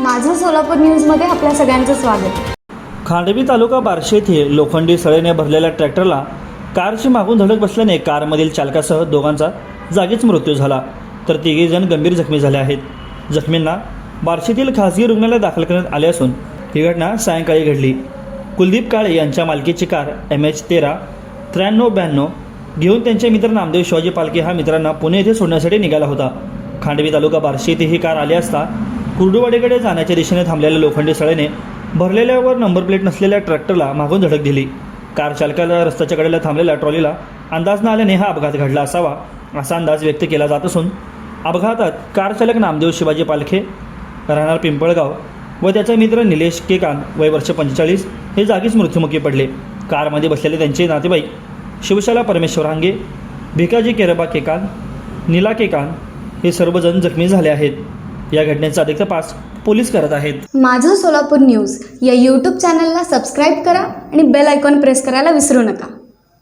माझं सोलापूर न्यूजमध्ये आपल्या सगळ्यांचं स्वागत. खांडवी तालुका बार्शी येथे लोखंडी सळेने भरलेल्या ट्रॅक्टरला कारची मागून धडक बसल्याने कारमधील चालकासह दोघांचा जागीच मृत्यू झाला. तर तिघे जण गंभीर जखमी झाले आहेत. जखमींना बार्शीतील खासगी रुग्णालयात दाखल करण्यात आले असून ही घटना सायंकाळी घडली. कुलदीप काळे यांच्या मालकीची कार एम एच तेरा त्र्याण्णव ब्याण्णव घेऊन त्यांचे मित्र नामदेव शिवाजी पालखे हा मित्रांना पुणे येथे सोडण्यासाठी निघाला होता. खांडवी तालुका बार्शी येथे ही कार आली असता कुर्डुवाडीकडे जाण्याच्या दिशेने थांबलेल्या लोखंडी सळेने भरलेल्यावर नंबर प्लेट नसलेल्या ट्रॅक्टरला मागून धडक दिली. कार चालकाला रस्त्याच्या कडेला थांबलेल्या ट्रॉलीला अंदाज न आल्याने हा अपघात घडला असावा असा अंदाज व्यक्त केला जात असून अपघातात कार चालक नामदेव शिवाजी पालखे राहणार पिंपळगाव व त्याचा मित्र निलेश केकान वय वर्ष पंचेचाळीस हे जागीच मृत्युमुखी पडले. कारमध्ये बसलेले त्यांचे नातेवाईक शिवशाला परमेश्वर हांगे भिकाजी केरबा केकान नीला केकान हे सर्वजण जखमी झाले आहेत. या घटनेचा अधिक तपास पोलीस करत आहेत. माझं सोलापूर न्यूज या यूट्यूब चॅनलला सबस्क्राईब करा आणि बेल आयकॉन प्रेस करायला विसरू नका.